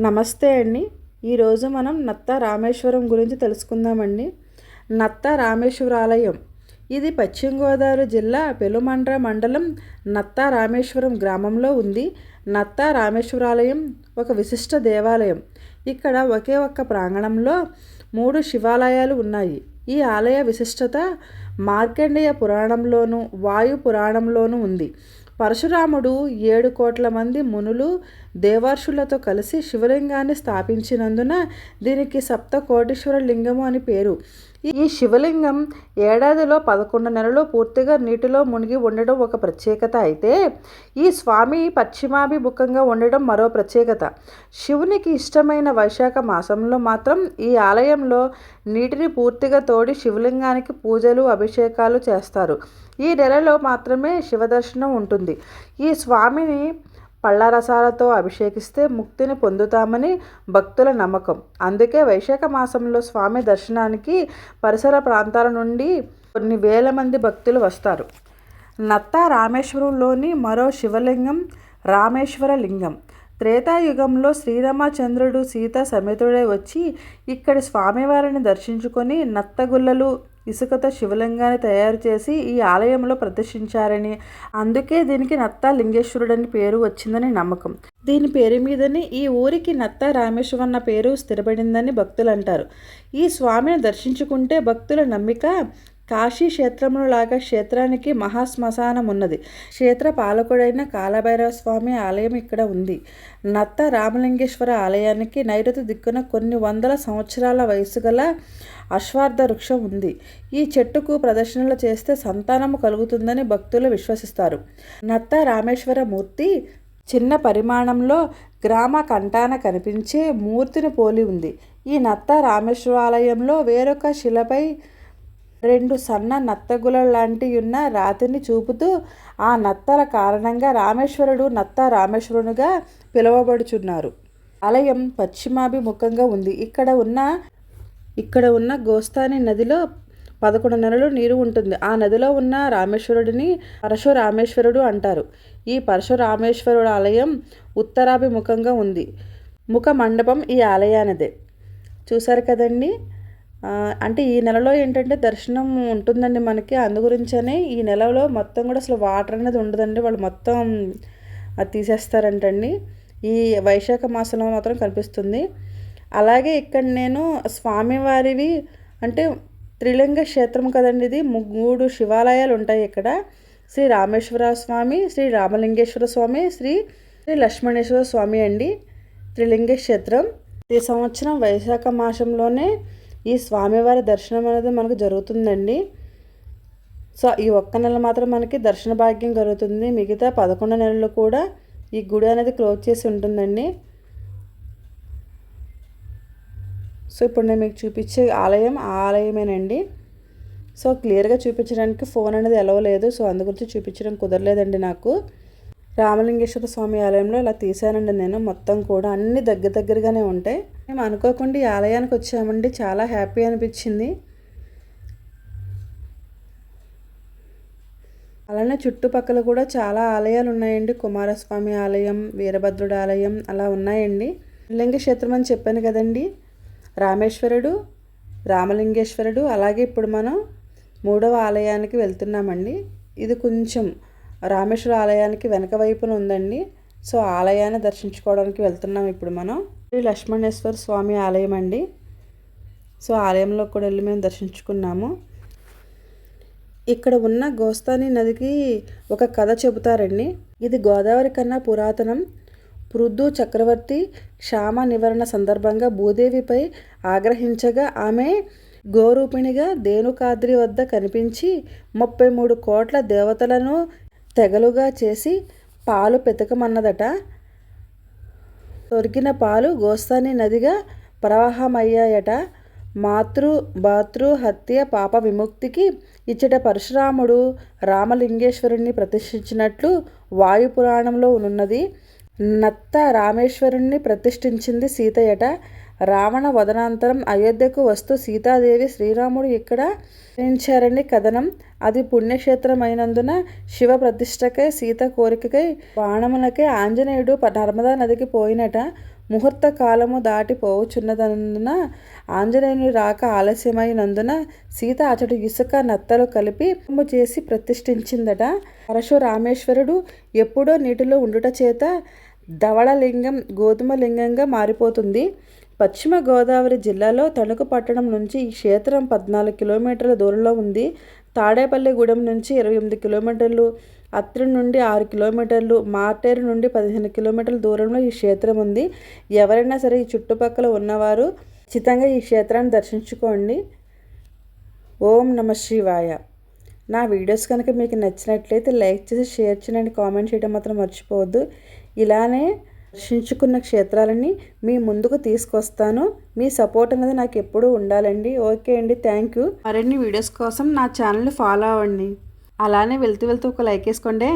నమస్తే అండి. ఈరోజు మనం నత్త రామేశ్వరం గురించి తెలుసుకుందామండి. నత్త రామేశ్వరాలయం. ఇది పశ్చిమ గోదావరి జిల్లా పెలుమండ్ర మండలం నత్త రామేశ్వరం గ్రామంలో ఉంది. నత్త రామేశ్వరాలయం ఒక విశిష్ట దేవాలయం. ఇక్కడ ఒకే ఒక్క ప్రాంగణంలో మూడు శివాలయాలు ఉన్నాయి. ఈ ఆలయ విశిష్టత మార్కండేయ పురాణంలోను వాయు పురాణంలోనూ ఉంది. పరశురాముడు ఏడు కోట్ల మంది మునులు దేవార్షులతో కలిసి శివలింగాన్ని స్థాపించినందున దీనికి సప్త కోటేశ్వర లింగము అని పేరు. ఈ శివలింగం ఏడాదిలో పదకొండు నెలలు పూర్తిగా నీటిలో మునిగి ఉండడం ఒక ప్రత్యేకత అయితే ఈ స్వామి పశ్చిమాభిముఖంగా ఉండడం మరో ప్రత్యేకత. శివునికి ఇష్టమైన వైశాఖ మాసంలో మాత్రం ఈ ఆలయంలో నీటిని పూర్తిగా తోడి శివలింగానికి పూజలు అభిషేకాలు చేస్తారు. ఈ నెలలో మాత్రమే శివదర్శనం ఉంటుంది. ఈ స్వామిని పళ్ళరసాలతో అభిషేకిస్తే ముక్తిని పొందుతామని భక్తుల నమ్మకం. అందుకే వైశాఖ మాసంలో స్వామి దర్శనానికి పరిసర ప్రాంతాల నుండి కొన్ని వేల మంది భక్తులు వస్తారు. నత్త రామేశ్వరంలోని మరో శివలింగం రామేశ్వర లింగం త్రేతాయుగంలో శ్రీరామచంద్రుడు సీత సమేతుడై వచ్చి ఇక్కడి స్వామివారిని దర్శించుకొని నత్తగుల్లలు ఇసుకతో శివలింగాన్ని తయారు చేసి ఈ ఆలయంలో ప్రదర్శించారని. అందుకే దీనికి నత్త లింగేశ్వరుడని పేరు వచ్చిందని నమ్మకం. దీని పేరు మీదనే ఈ ఊరికి నత్త రామేశ్వరం అన్న పేరు స్థిరపడిందని భక్తులు అంటారు ఈ స్వామిని దర్శించుకుంటే భక్తుల నమ్మిక కాశీ క్షేత్రమును లాగా క్షేత్రానికి మహాశ్మశానం ఉన్నది క్షేత్ర పాలకుడైన కాలభైరవ స్వామి ఆలయం ఇక్కడ ఉంది. నత్త రామలింగేశ్వర ఆలయానికి నైరుతి దిక్కున కొన్ని వందల సంవత్సరాల వయసు గల అశ్వార్థ వృక్షం ఉంది. ఈ చెట్టుకు ప్రదర్శనలు చేస్తే సంతానము కలుగుతుందని భక్తులు విశ్వసిస్తారు. నత్త రామేశ్వర మూర్తి చిన్న పరిమాణంలో గ్రామ కంటాన కనిపించే మూర్తిని పోలి ఉంది. ఈ నత్త రామేశ్వరాలయంలో వేరొక శిలపై రెండు సన్న నత్తగుల లాంటి ఉన్న రాతిని చూపుతూ ఆ నత్తల కారణంగా రామేశ్వరుడు నత్త రామేశ్వరునిగా పిలువబడుచున్నారు. ఆలయం పశ్చిమాభిముఖంగా ఉంది. ఇక్కడ ఉన్న ఇక్కడ ఉన్న గోస్తాని నదిలో పదకొండు నెలలు నీరు ఉంటుంది. ఆ నదిలో ఉన్న రామేశ్వరుడిని పరశురామేశ్వరుడు అంటారు. ఈ పరశురామేశ్వరుడు ఆలయం ఉత్తరాభిముఖంగా ఉంది. ముఖ మండపం ఈ ఆలయానిదే. చూశారు కదండి? అంటే ఈ నెలలో ఏంటంటే దర్శనం ఉంటుందండి మనకి. అందుగురించనే ఈ నెలలో మొత్తం కూడా అసలు వాటర్ అనేది ఉండదండి. వాళ్ళు మొత్తం అది తీసేస్తారంటండి. ఈ వైశాఖ మాసంలో మాత్రం కనిపిస్తుంది. అలాగే ఇక్కడ నేను స్వామివారివి అంటే త్రిలింగ క్షేత్రం కదండి ఇది. మూడు శివాలయాలు ఉంటాయి ఇక్కడ. శ్రీ రామేశ్వర స్వామి శ్రీ రామలింగేశ్వర స్వామి శ్రీ శ్రీ లక్ష్మణేశ్వర స్వామి అండి త్రిలింగ క్షేత్రం. ఈ సంవత్సరం వైశాఖ మాసంలోనే ఈ స్వామివారి దర్శనం అనేది మనకు జరుగుతుందండి. సో ఈ ఒక్క నెల మాత్రం మనకి దర్శన భాగ్యం కలుగుతుంది. మిగతా పదకొండు నెలలు కూడా ఈ గుడి అనేది క్లోజ్ చేసి ఉంటుందండి. సో ఇప్పుడు నేను మీకు చూపించే ఆలయం ఆ ఆలయమేనండి. సో క్లియర్గా చూపించడానికి ఫోన్ అనేది ఎలవలేదు సో అందు గురించి చూపించడం కుదరలేదండి నాకు. రామలింగేశ్వర స్వామి ఆలయంలో ఇలా తీసానండి నేను. మొత్తం కూడా అన్ని దగ్గర దగ్గరగానే ఉంటాయి. మేము అనుకోకుండా ఈ ఆలయానికి వచ్చామండి. చాలా హ్యాపీ అనిపించింది. అలానే చుట్టుపక్కల కూడా చాలా ఆలయాలు ఉన్నాయండి. కుమారస్వామి ఆలయం వీరభద్రుడు ఆలయం అలా ఉన్నాయండి. లింగ క్షేత్రం అని చెప్పాను కదండి. రామేశ్వరుడు రామలింగేశ్వరుడు అలాగే ఇప్పుడు మనం మూడవ ఆలయానికి వెళ్తున్నామండి. ఇది కొంచెం రామేశ్వర ఆలయానికి వెనక వైపున ఉందండి. సో ఆలయాన్ని దర్శించుకోవడానికి వెళ్తున్నాం ఇప్పుడు మనం. శ్రీ లక్ష్మణేశ్వర స్వామి ఆలయం అండి. సో ఆలయంలో కూడా వెళ్ళి మేము దర్శించుకున్నాము. ఇక్కడ ఉన్న గోస్తాని నదికి ఒక కథ చెబుతారండి. ఇది గోదావరి కన్నా పురాతనం. పృథు చక్రవర్తి క్షామ నివారణ సందర్భంగా భూదేవిపై ఆగ్రహించగా ఆమె గోరూపిణిగా దేనుకాద్రి వద్ద కనిపించి ముప్పై మూడు కోట్ల దేవతలను తెగలుగా చేసి పాలు పెతకమన్నదట. దొరికిన పాలు గోస్తాని నదిగా ప్రవాహమయ్యాయట. మాతృ భాతృ హత్య పాప విముక్తికి ఇచ్చట పరశురాముడు రామలింగేశ్వరుణ్ణి ప్రతిష్ఠించినట్లు వాయుపురాణంలో ఉన్నది నత్త రామేశ్వరుణ్ణి ప్రతిష్ఠించింది సీతయట. రావణ వదనాంతరం అయోధ్యకు వస్తూ సీతాదేవి శ్రీరాముడు ఇక్కడ జయించారని కథనం. అది పుణ్యక్షేత్రమైనందున శివ ప్రతిష్టకై సీత కోరికకై బాణములకై ఆంజనేయుడు నర్మదా నదికి పోయినట. ముహూర్త కాలము దాటిపోవచ్చున్నదందున ఆంజనేయుని రాక ఆలస్యమైనందున సీత అతడు ఇసుక నత్తలు కలిపి చేసి ప్రతిష్ఠించిందట. పరశురామేశ్వరుడు ఎప్పుడో నీటిలో ఉండుట చేత ధవళలింగం గోధుమ లింగంగా మారిపోతుంది. పశ్చిమ గోదావరి జిల్లాలో తణుకు పట్టణం నుంచి ఈ క్షేత్రం పద్నాలుగు కిలోమీటర్ల దూరంలో ఉంది. తాడేపల్లిగూడెం నుంచి ఇరవై ఎనిమిది కిలోమీటర్లు అత్రి నుండి ఆరు కిలోమీటర్లు మార్టేరు నుండి పదిహేను కిలోమీటర్ల దూరంలో ఈ క్షేత్రం ఉంది. ఎవరైనా సరే ఈ చుట్టుపక్కల ఉన్నవారు ఖచ్చితంగా ఈ క్షేత్రాన్ని దర్శించుకోండి. ఓం నమ శివాయ. నా వీడియోస్ కనుక మీకు నచ్చినట్లయితే లైక్ చేసి షేర్ చేయండి. కామెంట్ చేయడం మాత్రం మర్చిపోవద్దు. ఇలానే దర్శించుకున్న క్షేత్రాలని మీ ముందుకు తీసుకొస్తాను. మీ సపోర్ట్ అనేది నాకు ఎప్పుడూ ఉండాలండి. ఓకే అండి. థ్యాంక్ యూ మరిన్ని వీడియోస్ కోసం నా ఛానల్ని ఫాలో అవ్వండి. అలానే వెళ్తూ వెళ్తూ ఒక లైక్ వేసుకోండి.